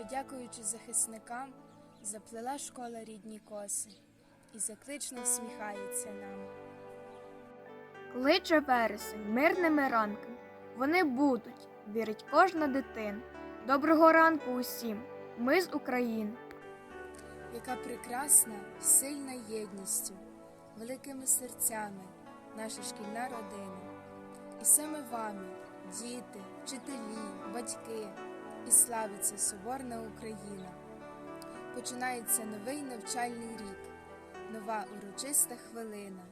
лише дякуючи захисникам, заплела школа рідні коси, і заклично всміхається нам. Кличе вересень мирними ранками. Вони будуть, вірить кожна дитина. Доброго ранку усім. Ми з України. яка прекрасна, сильна єдністю, великими серцями, наша шкільна родина. І саме вами, діти, вчителі, батьки, і славиться соборна Україна. Починається новий навчальний рік, нова урочиста хвилина,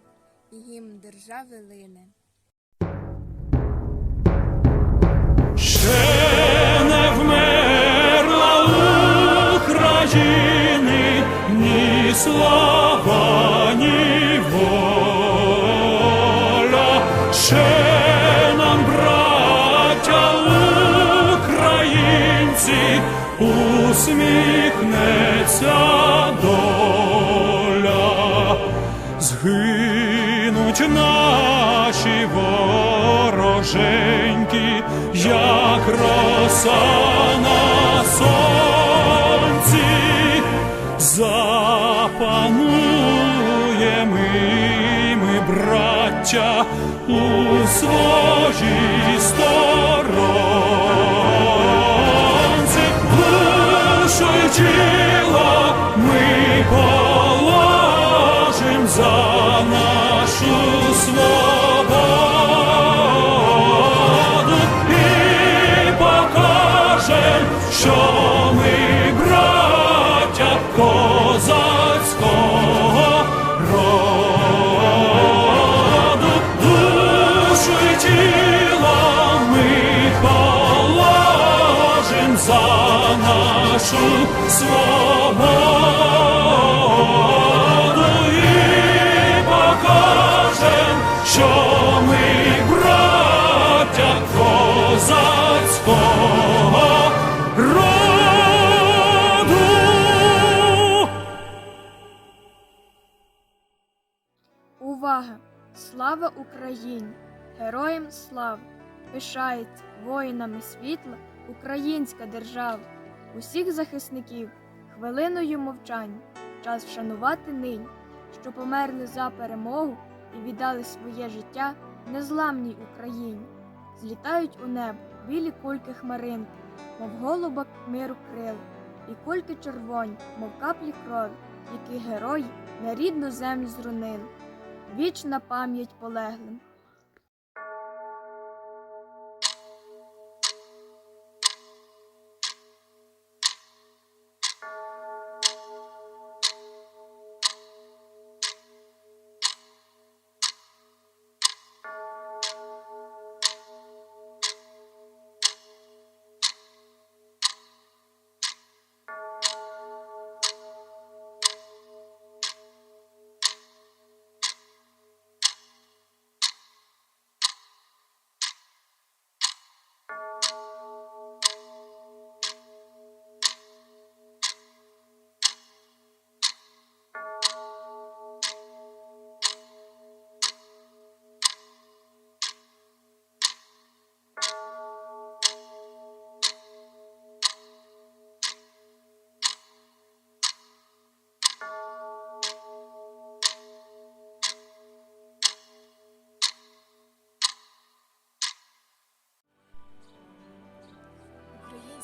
і гімн держави лине. Ще не вмерла України ні слава, усміхнеться доля. Згинуть наші вороженьки, як роса на сонці, запануємо ми, браття, у своїй тіло ми положим за нашу свободу і покажем, що ми браття козацького роду, душу й тіло ми положим за нашу свободу і покажем, що ми браття козацького роду. Увага! Слава Україні! Героям слава! Пишається воїнами світла українська держава. Усіх захисників хвилиною мовчання. Час вшанувати нині, що померли за перемогу і віддали своє життя незламній Україні. Злітають у небо білі кульки хмаринки, мов голуба миру крил, і кульки червоні, мов каплі крові, які герої на рідну землю зрунили. Вічна пам'ять полеглим.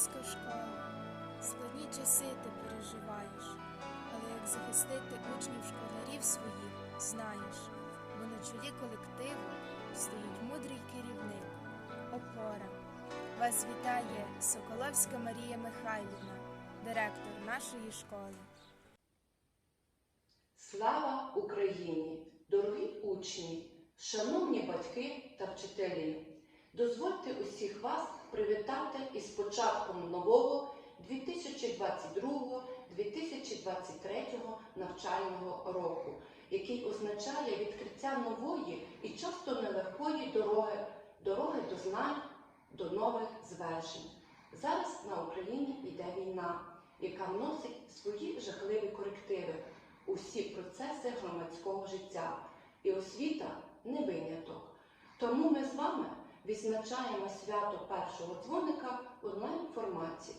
Українська школа, складні часи ти переживаєш, але як захистити учнів школярів своїх, знаєш, бо на чолі колективу стоїть мудрий керівник, опора. Вас вітає Соколовська Марія Михайлівна, директор нашої школи. Слава Україні! Дорогі учні, шановні батьки та вчителі! Дозвольте усіх вас привітати із початком нового 2022-2023 навчального року, який означає відкриття нової і часто нелегкої дороги, дороги до знань, до нових звершень. Зараз на Україні йде війна, яка вносить свої жахливі корективи у всі процеси громадського життя. І освіта не виняток. Тому ми з вами відзначаємо свято першого дзвоника в онлайн-форматі.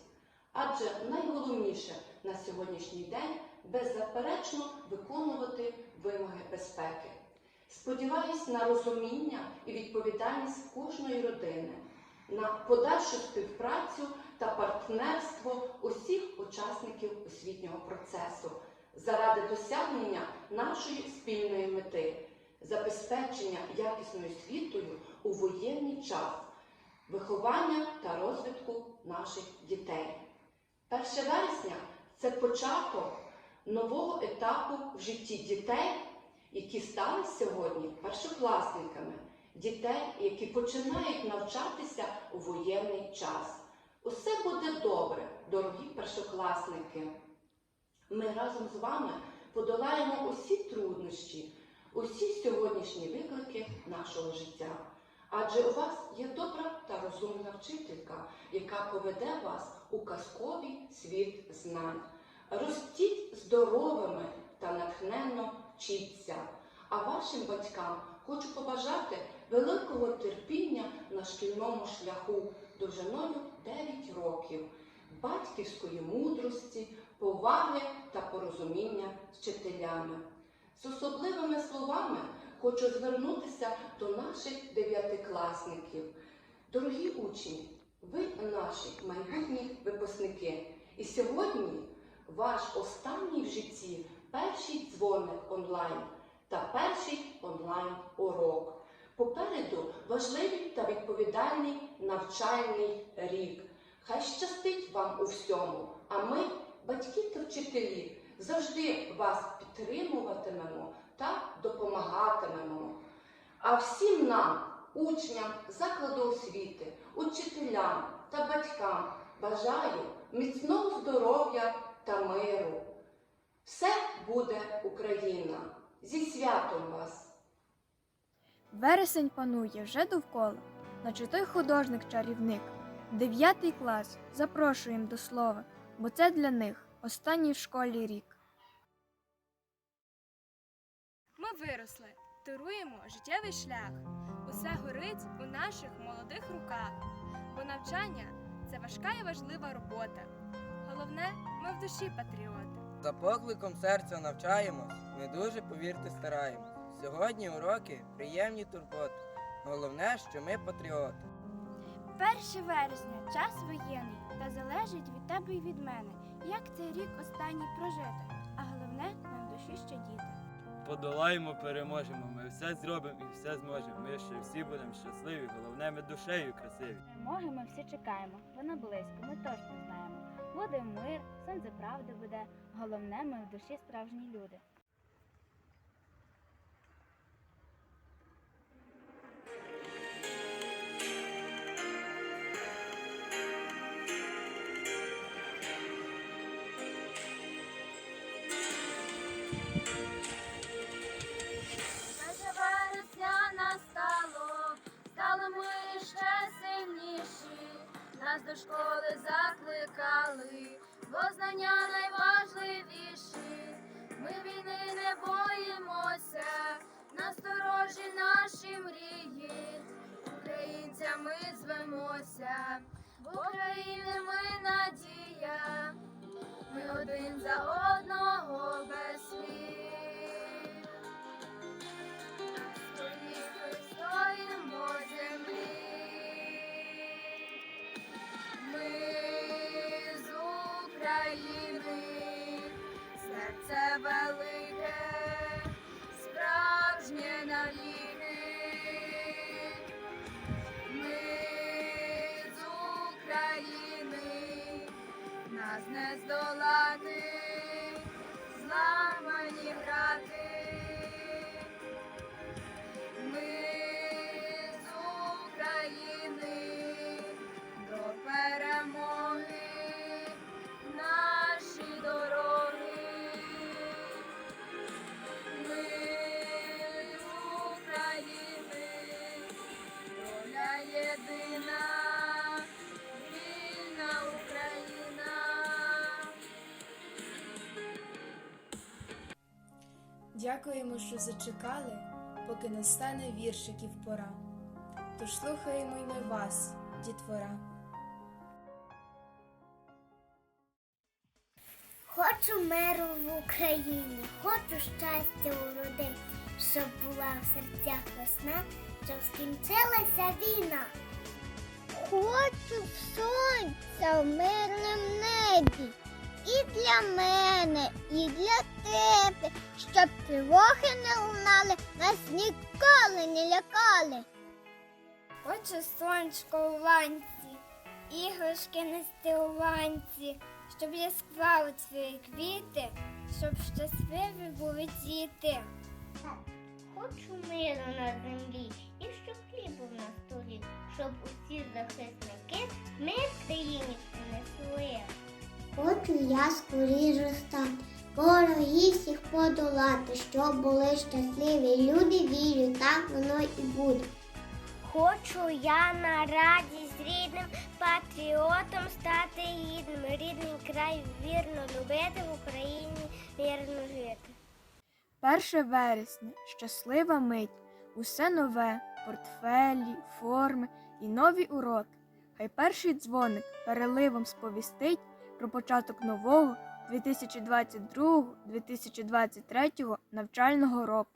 Адже найголовніше на сьогоднішній день беззаперечно виконувати вимоги безпеки. Сподіваюсь на розуміння і відповідальність кожної родини, на подальшу співпрацю та партнерство усіх учасників освітнього процесу заради досягнення нашої спільної мети забезпечення якісною воєнний час, виховання та розвитку наших дітей. 1 вересня це початок нового етапу в житті дітей, які стали сьогодні першокласниками, дітей, які починають навчатися у воєнний час. Усе буде добре, дорогі першокласники. Ми разом з вами подолаємо усі труднощі, усі сьогоднішні виклики нашого життя. Адже у вас є добра та розумна вчителька, яка поведе вас у казковий світ знань. Ростіть здоровими та натхненно вчіться. А вашим батькам хочу побажати великого терпіння на шкільному шляху довжиною 9 років, батьківської мудрості, поваги та порозуміння з вчителями. З особливими словами хочу звернутися до наших дев'ятикласників. Дорогі учні, ви наші майбутні випускники. І сьогодні ваш останній в житті перший дзвоник онлайн та перший онлайн урок. Попереду важливий та відповідальний навчальний рік. Хай щастить вам у всьому, а ми, батьки та вчителі, завжди вас підтримуватимемо та допомагатимемо. А всім нам, учням закладу освіти, учителям та батькам бажаю міцного здоров'я та миру. Все буде Україна! Зі святом вас! Вересень панує вже довкола, наче той художник-чарівник. Дев'ятий клас запрошуємо до слова, бо це для них останній в школі рік. Ми виросли, туруємо життєвий шлях. Усе горить у наших молодих руках. Бо навчання це важка і важлива робота. Головне, ми в душі патріоти. За покликом серця навчаємось, ми дуже, повірте, стараємось. Сьогодні уроки приємні турботи. Головне, що ми патріоти. 1 вересня час воєнний, та залежить від тебе і від мене, як цей рік останній прожити, а головне нам душі ще діти. Подолаємо, переможемо. Ми все зробимо і все зможемо. Ми ще всі будемо щасливі, головне, ми душею красиві. Перемоги ми всі чекаємо, вона близько, ми точно знаємо. Буде мир, сонце правди буде. Головне, ми в душі справжні люди. Закликали, бо знання найважливіші. Ми війни не боїмося, насторожі наші мрії, українцями звемося, бо країни ми надія, ми один за одного без слів. Нас не здолати, Дякуємо, що зачекали, поки настане віршиків пора. Тож слухаємо й ми вас, дітвора. Хочу миру в Україні, хочу щастя у родині, щоб була в серцях весна, щоб скінчилася війна. Хочу сонця в мирному небі. І для мене, і для тебе, щоб тривоги не лунали, нас ніколи не лякали. Хочу сонечко у ланці, іграшки нести у ланці, щоб я склав свої квіти, щоб щасливі були діти. Хочу миру на землі і щоб хліб був на столі, щоб усі захисники мир країні принесли. Хочу я скоріше стати, ворогів всіх подолати, щоб були щасливі люди, вірю, так воно і буде. Хочу я на радість рідним патріотом стати гідним, рідний край вірно любити в Україні вірно жити. 1 вересня щаслива мить, усе нове, портфелі, форми і нові уроки. Хай перший дзвоник переливом сповістить про початок нового 2022-2023 навчального року.